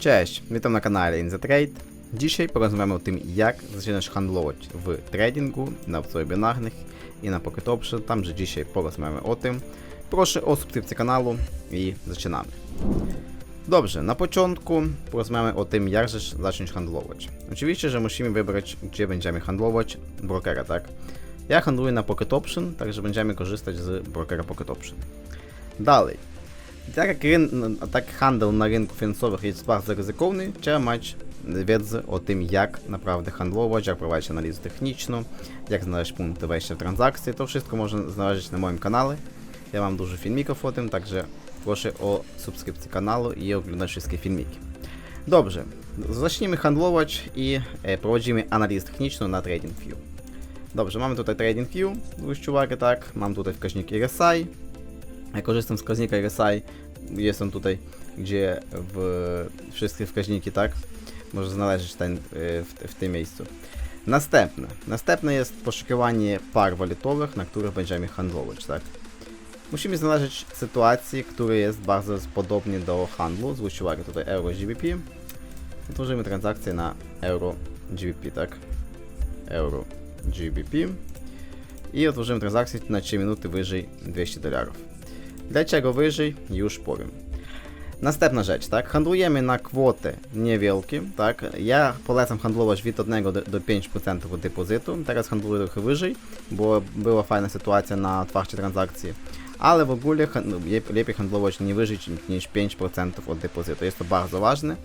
Cześć, witam na kanale In The Trade. Dzisiaj porozmawiamy o tym, jak zaczynać handlować w tradingu, na opcjach binarnych i na Pocket Option. Tamże dzisiaj porozmawiamy o tym. Proszę o subskrypcję kanału i zaczynamy. Dobrze, na początku porozmawiamy o tym, jak zacząć handlować. Oczywiście, że musimy wybrać, gdzie będziemy handlować brokera, tak? Ja handluję na Pocket Option, także będziemy korzystać z brokera Pocket Option. Dalej, tak jak, ryn- tak handel na rynku finansowym jest bardzo ryzykowny, trzeba mieć wiedzę o tym, jak naprawdę handlować, jak prowadzić analizę techniczną, jak znaleźć punkty wejścia w transakcje. To wszystko można znaleźć na moim kanale. Ja mam dużo filmików o tym, także proszę o subskrypcję kanału i oglądać wszystkie filmiki. Dobrze, zacznijmy handlować i e, prowadzimy analizę techniczną na TradingView. Dobrze, mamy tutaj TradingView, zwróćcie uwagę, tak, mam tutaj wskaźnik RSI, ja korzystam z wskaźnika RSI, jest on tutaj, gdzie w wszystkie wskaźniki, tak, może znaleźć ten, y, w, w tym miejscu. Następne. Następne jest poszukiwanie par walutowych, na których będziemy handlować, tak. Musimy znaleźć sytuację, która jest bardzo podobnie do handlu. Zwróćcie uwagę tutaj euro GBP. Otworzymy transakcję na euro GBP, tak. Euro GBP. I otworzymy transakcję na 3 minuty wyżej 200 dolarów. Dlaczego wyżej? Już powiem. Następna rzecz, tak? Handlujemy na kwotę niewielkie, tak? Ja polecam handlować od 1 do, do 5% od depozytu. Teraz handluję trochę wyżej, bo była fajna sytuacja na otwarcie transakcji. Ale w ogóle lepiej handlować nie wyżej niż 5% od depozytu. Jest to bardzo ważne,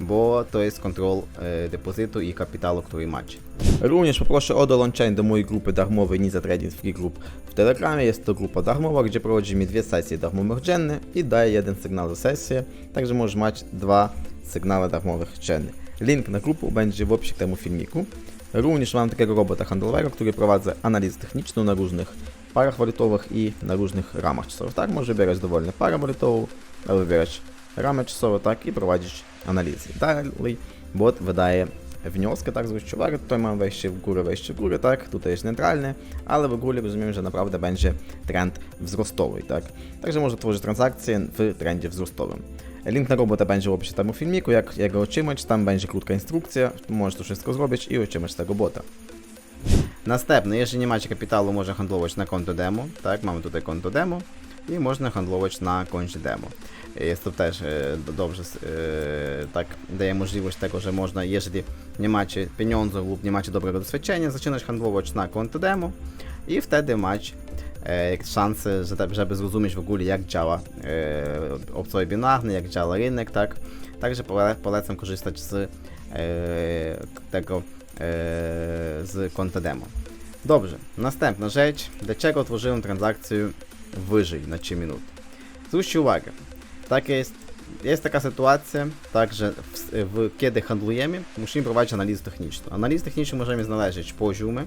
bo to jest kontrol e, depozytu i kapitału, który macie. Również poproszę o dołączenie do mojej grupy darmowej Niza Trading Free Group w Telegramie. Jest to grupa darmowa, gdzie prowadzimy dwie sesje darmowych dziennie i daje jeden sygnał za sesję, także możesz mieć dwa sygnały darmowych dziennie. Link na grupę będzie w opisie temu filmiku. Również mam takiego robota handlowego, który prowadzi analizę techniczną na różnych parach walutowych i na różnych ramach czasowych. Tak, może wybierać dowolnie parę walutową, wybierać ramę czasową, tak, i prowadzić analizę. Dalej bot wydaje wnioski, tak, zwróćcie uwagę, tutaj mam wejście w górę, wejście w górę, tak, tutaj jest neutralny, ale w ogóle rozumiem, że naprawdę będzie trend wzrostowy, tak. Także może tworzyć transakcje w trendzie wzrostowym. Link na robotę będzie w opisie temu filmiku, jak, jak go otrzymać, tam będzie krótka instrukcja, możesz to wszystko zrobić i otrzymać tego bota. Następne, jeżeli nie macie kapitału, można handlować na konto demo, tak, mamy tutaj konto demo i można handlować na koncie demo. Jest to też e, do- dobrze, s- e, tak daje możliwość tego, że można, jeżeli nie macie pieniędzy lub nie macie dobrego doświadczenia, zaczynać handlować na konto demo i wtedy mać e, szansę, że, tak- żeby zrozumieć w ogóle jak działa e, opcje binarne, jak działa rynek, tak. Także pole, polecam korzystać z e, tego e, z konta demo. Dobrze, następna rzecz. Dlaczego otworzyłem transakcję wyżej na 3 minuty? Zwróćcie uwagę, tak jest, jest taka sytuacja, tak, że w, w, kiedy handlujemy, musimy prowadzić analizę techniczną. Analizę techniczną możemy znaleźć poziomy,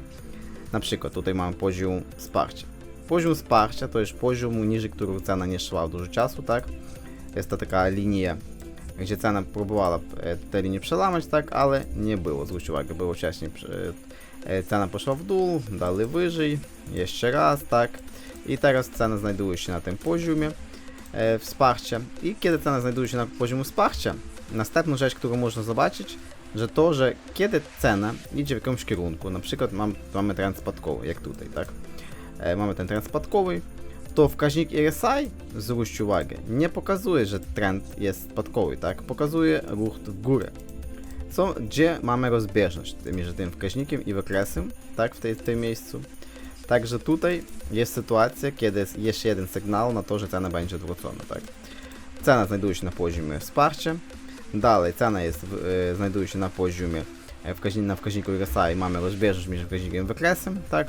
na przykład tutaj mamy poziom wsparcia. Poziom wsparcia to jest poziom, niżej którego cena nie szła dużo czasu, tak? Jest to taka linia, gdzie cena próbowała e, tę linię przełamać, tak, ale nie było. Zwróćcie uwagę, było wcześniej e, e, cena poszła w dół, dalej wyżej, jeszcze raz, tak. I teraz cena znajduje się na tym poziomie e, wsparcia. I kiedy cena znajduje się na poziomie wsparcia, następna rzecz, którą można zobaczyć, że to, że kiedy cena idzie w jakimś kierunku, na przykład mam, mamy trend spadkowy, jak tutaj, tak? E, mamy ten trend spadkowy, to wskaźnik RSI, zwróćcie uwagę, nie pokazuje, że trend jest spadkowy, tak? Pokazuje ruch w górę. Co, gdzie mamy rozbieżność między tym wskaźnikiem i wykresem, tak? W, tej, w tym miejscu. Także tutaj jest sytuacja, kiedy jest jeszcze jeden sygnał na to, że cena będzie odwrócona, tak? Cena znajduje się na poziomie wsparcia. Dalej cena jest, e, znajduje się na poziomie e, wskaźni, na wskaźniku RSI mamy rozbieżność między wskaźnikiem i wykresem, tak?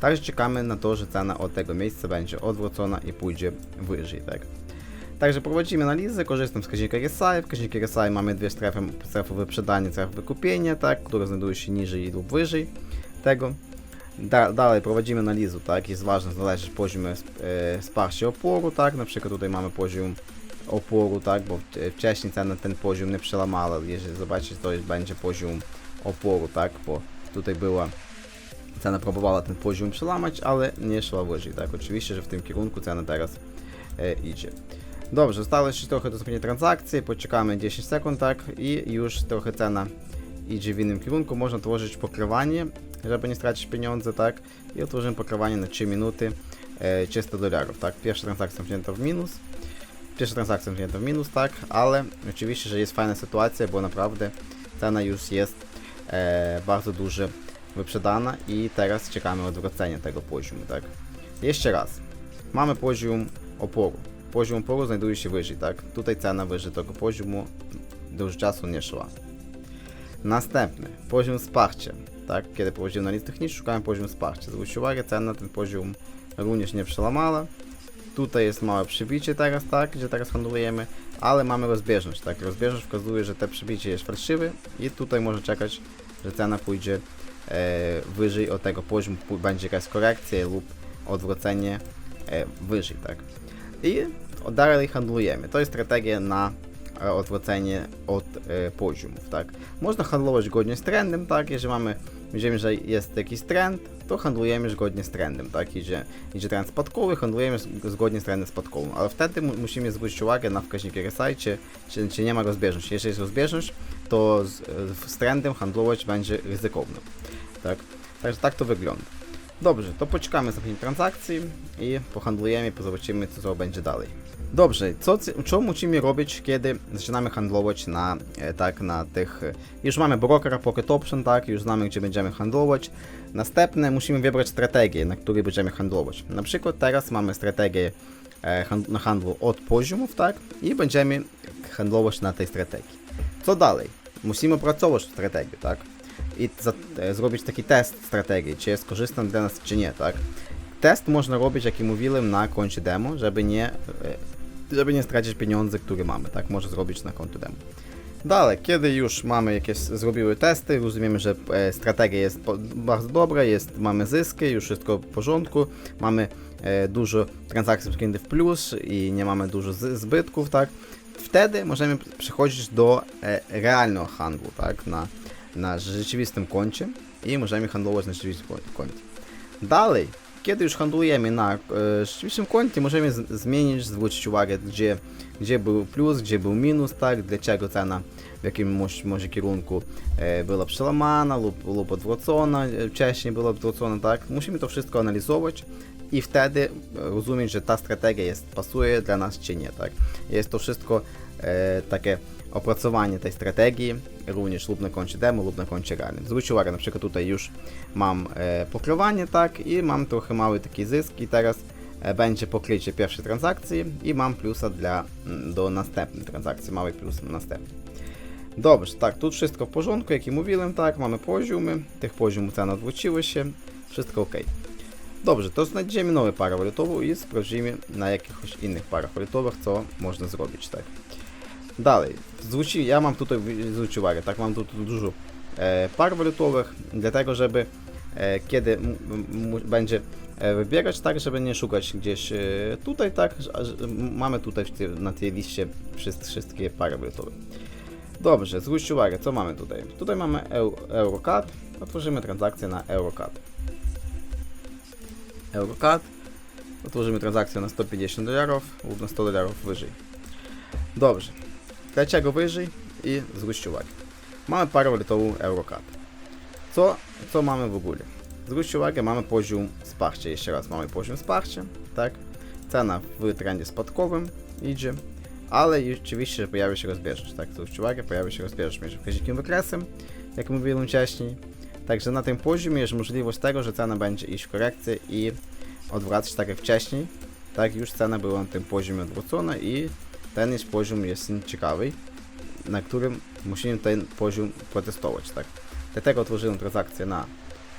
Także czekamy na to, że cena od tego miejsca będzie odwrócona i pójdzie wyżej, tak? Także prowadzimy analizę, korzystam z wskaźnika RSI. Wskaźnik RSI mamy dwie strefy, strefy wyprzedania, strefy wykupienia, tak? Które znajdują się niżej lub wyżej tego. Da, dalej prowadzimy analizę, tak? Jest ważne znaleźć poziom e, wsparcia oporu, tak? Na przykład tutaj mamy poziom oporu, tak? Bo w- wcześniej cena ten poziom nie przełamała. Jeżeli zobaczycie, to jest, będzie poziom oporu, tak? Bo tutaj była cena próbowała ten poziom przełamać, ale nie szła wyżej, tak? Oczywiście, że w tym kierunku cena teraz e, idzie. Dobrze, zostało ще trochę do zrobienia transakcji, poczekamy 10 sekund, tak, i już trochę cena idzie w innym kierunku. Można tworzyć pokrywanie, żeby nie stracić pieniądze, tak, i otworzymy pokrywanie na 3 minuty e, 300 dolarów, tak. Pierwsza transakcja wzięta w minus, pierwsza transakcja wzięta w minus, tak, ale oczywiście, że jest fajna sytuacja, bo naprawdę cena już jest e, bardzo dużo wyprzedana i teraz czekamy odwrócenia tego poziomu, tak. Jeszcze raz, mamy poziom oporu. Poziom oporu znajduje się wyżej, tak? Tutaj cena wyżej tego poziomu dużo czasu nie szła. Następny, poziom wsparcia, tak? Kiedy położymy na list techniczny, szukamy poziom wsparcia. Zwróć uwagę, cena na ten poziom również nie przełamała. Tutaj jest małe przybicie teraz, tak? Gdzie teraz handlujemy, ale mamy rozbieżność, tak? Rozbieżność wskazuje, że te przybicie jest fałszywe i tutaj może czekać, że cena pójdzie e, wyżej od tego poziomu, będzie jakaś korekcja lub odwrócenie e, wyżej, tak? I dalej handlujemy. To jest strategia na odwrócenie od e, poziomów, tak? Można handlować zgodnie z trendem, tak? Jeżeli mamy, widzimy, że jest jakiś trend, to handlujemy zgodnie z trendem, tak? Idzie, idzie trend spadkowy, handlujemy z- zgodnie z trendem spadkowym, ale wtedy mu, musimy zwrócić uwagę na wskaźniki RSI, czy, czy, czy nie ma rozbieżności. Jeżeli jest rozbieżność, to z, z trendem handlować będzie ryzykowne, tak? Także tak to wygląda. Dobrze, to poczekamy zamknięcia transakcji i pohandlujemy, zobaczymy co będzie dalej. Dobrze, co, co musimy robić, kiedy zaczynamy handlować na, e, tak, na tych... e, Już mamy brokera Pocket Option, tak, już znamy gdzie będziemy handlować. Następne musimy wybrać strategię, na której będziemy handlować. Na przykład teraz mamy strategię e, na handlu od poziomów, tak, i będziemy handlować na tej strategii. Co dalej? Musimy opracować strategię, tak, i za, zrobić taki test strategii, czy jest korzystna dla nas, czy nie, tak. Test można robić, jak i mówiłem, na koncie demo, żeby nie, żeby nie stracić pieniądze, które mamy, tak, może zrobić na konto demo. Dalej, kiedy już mamy jakieś, zrobiły testy, rozumiemy, że e, strategia jest po, bardzo dobra, jest, mamy zyski, już wszystko w porządku, mamy e, dużo transakcji przyjętych w plus i nie mamy dużo z, zbytków, tak, wtedy możemy przechodzić do e, realnego handlu, tak, na, na rzeczywistym koncie i możemy handlować na rzeczywistym kon- koncie. Dalej, kiedy już handlujemy na e, koncie, możemy zmienić, zwrócić uwagę, gdzie, gdzie był plus, gdzie był minus, tak, dlaczego cena w jakim może, może kierunku e, była przełamana lub, lub odwrócona, e, wcześniej była odwrócona, tak. Musimy to wszystko analizować i wtedy rozumieć, że ta strategia jest, pasuje dla nas czy nie, tak. Jest to wszystko e, takie opracowanie tej strategii, również lub na koncie demo, lub na koncie realnym. Zwróćcie uwagę, na przykład tutaj już mam e, pokrywanie, tak, i mam trochę mały taki zysk i teraz e, będzie pokrycie pierwszej transakcji i mam plusa dla, mm, do następnej transakcji, mały plus na następnej. Dobrze, tak, tu wszystko w porządku, jak i mówiłem, tak, mamy poziomy, tych poziomów cen odwróciły się, wszystko ok. Dobrze, to znajdziemy nowe parę walutową i sprawdzimy na jakichś innych parach walutowych, co można zrobić, tak. Dalej, zwróci, ja mam tutaj, zwróć uwagę, tak, mam tu, tu dużo e, par walutowych, dlatego żeby e, kiedy będzie e, wybierać, tak, żeby nie szukać gdzieś e, tutaj, tak, mamy tutaj w tej, na tej liście wszystkie, pary walutowe. Dobrze, zwróćcie uwagę, co mamy tutaj. Tutaj mamy eu, Eurocat, otworzymy transakcję na Eurocat. Eurocat, otworzymy transakcję na 150 dolarów lub na 100 dolarów wyżej. Dobrze, dlaczego wyżej i zwróćcie uwagę. Mamy parę walutową Eurocat. Co, co mamy w ogóle? Zwróćcie uwagę, mamy poziom wsparcia. Jeszcze raz mamy poziom wsparcia, tak? Cena w trendzie spadkowym idzie, ale oczywiście pojawia się rozbieżność, tak? Zwróćcie uwagę, pojawia się rozbieżność między wskaźnikiem wykresem, jak mówiłem wcześniej. Także na tym poziomie jest możliwość tego, że cena będzie iść w korekcję i odwracać tak jak wcześniej. Tak, już cena była na tym poziomie odwrócona i ten jest poziom jest ciekawy, na którym musimy ten poziom protestować, tak. Dlatego otworzyłem transakcję na,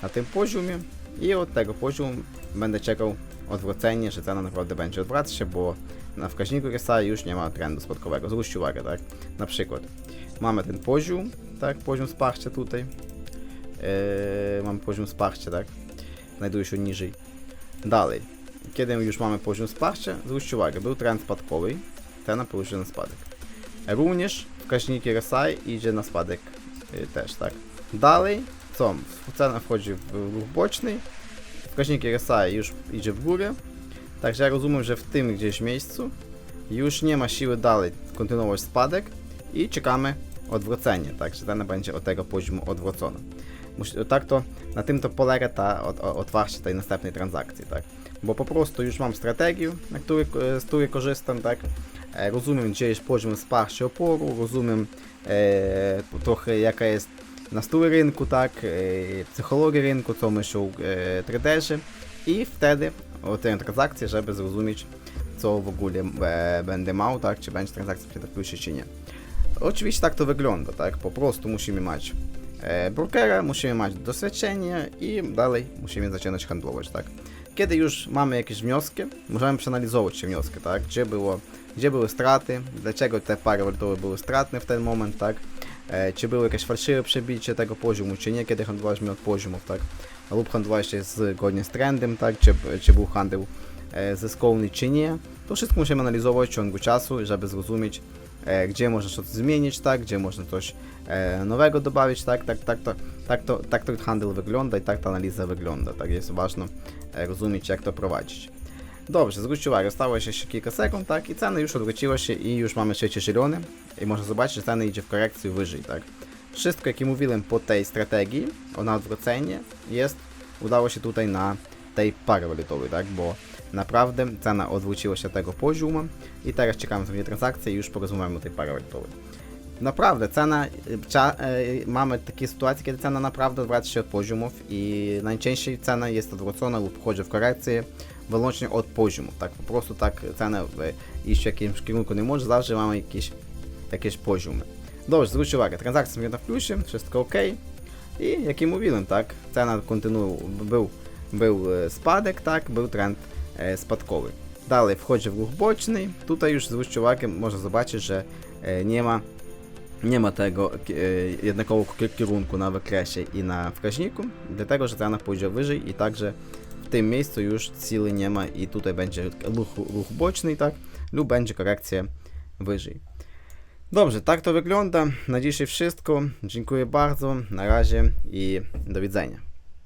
na tym poziomie i od tego poziomu będę czekał odwrócenie, że cena naprawdę będzie odwracać się, bo na wskaźniku RSI już nie ma trendu spadkowego. Zwróćcie uwagę, tak. Na przykład mamy ten poziom, tak, poziom wsparcia tutaj. Yy, mamy poziom wsparcia, tak. Znajduje się niżej. Dalej, kiedy już mamy poziom wsparcia, zwróćcie uwagę, był trend spadkowy, cena położy na spadek. Również wskaźnik RSI idzie na spadek y, też, tak. Dalej, co? Cena wchodzi w ruch boczny, wskaźnik RSI już idzie w górę, także ja rozumiem, że w tym gdzieś miejscu już nie ma siły dalej kontynuować spadek i czekamy odwrócenie, tak, że cena będzie od tego poziomu odwrócona. Mus- Tak to na tym to polega ta od, o- otwarcie tej następnej transakcji, tak. Bo po prostu już mam strategię, na której, e, z której korzystam, tak. E, Rozumiem, gdzie jest poziom wsparcia oporu, rozumiem e, trochę jaka jest nastój rynku, tak, e, psychologia rynku, co myślą e, traderzy i wtedy otwieram transakcję, żeby zrozumieć, co w ogóle e, będę miał, tak, czy będzie transakcja w plusie, czy nie. Oczywiście tak to wygląda, tak, po prostu musimy mieć e, brokera, musimy mieć doświadczenie i dalej musimy zaczynać handlować, tak. Kiedy już mamy jakieś wnioski, możemy przeanalizować te wnioski, tak, gdzie było, gdzie były straty, dlaczego te pary walutowe były stratne w ten moment, tak, e, czy były jakieś fałszywe przebicie tego poziomu, czy nie, kiedy handlowaliśmy od poziomów, tak, lub handlowaliście zgodnie z trendem, tak, czy, czy był handel e, zyskowny, czy nie. To wszystko musimy analizować w ciągu czasu, żeby zrozumieć, e, gdzie można coś zmienić, tak, gdzie można coś e, nowego dodawać, tak, tak, tak, to, tak, to, tak to handel wygląda i tak ta analiza wygląda, tak, jest ważne e, rozumieć, jak to prowadzić. Dobrze, zwróćcie uwagę, stało się jeszcze kilka sekund, tak, i cena już odwróciła się i już mamy świecie zielony i można zobaczyć, że cena idzie w korekcję wyżej, tak. Wszystko, jak i mówiłem po tej strategii, o odwrócenie, jest, udało się tutaj na tej pary walutowej, tak, bo naprawdę cena odwróciła się tego poziomu i teraz czekamy sobie transakcję i już porozmawiamy o tej pary walutowej. Naprawdę, cena, cza, mamy takie sytuacje, kiedy cena naprawdę odwraca się od poziomów i najczęściej cena jest odwrócona lub wchodzi w korekcję wyłącznie od poziomów, tak, po prostu tak cena iść w jakimś kierunku nie może, zawsze mamy jakieś, jakieś poziomy. Dobrze, zwróćcie uwagę, transakcja jest na plusie, wszystko ok. I jak i mówiłem, tak, cena kontynuuje, był, był e, spadek, tak, był trend e, spadkowy. Dalej wchodzi w ruch boczny, tutaj już zwróćcie uwagę, można zobaczyć, że nie ma nie ma tego jednakowego ki- kierunku na wykresie i na wskaźniku, dlatego że cena pójdzie wyżej i także w tym miejscu już cili nie ma i tutaj będzie ruch boczny, tak, lub będzie korekcja wyżej. Dobrze, tak to wygląda. Na dzisiaj wszystko. Dziękuję bardzo. Na razie i do widzenia.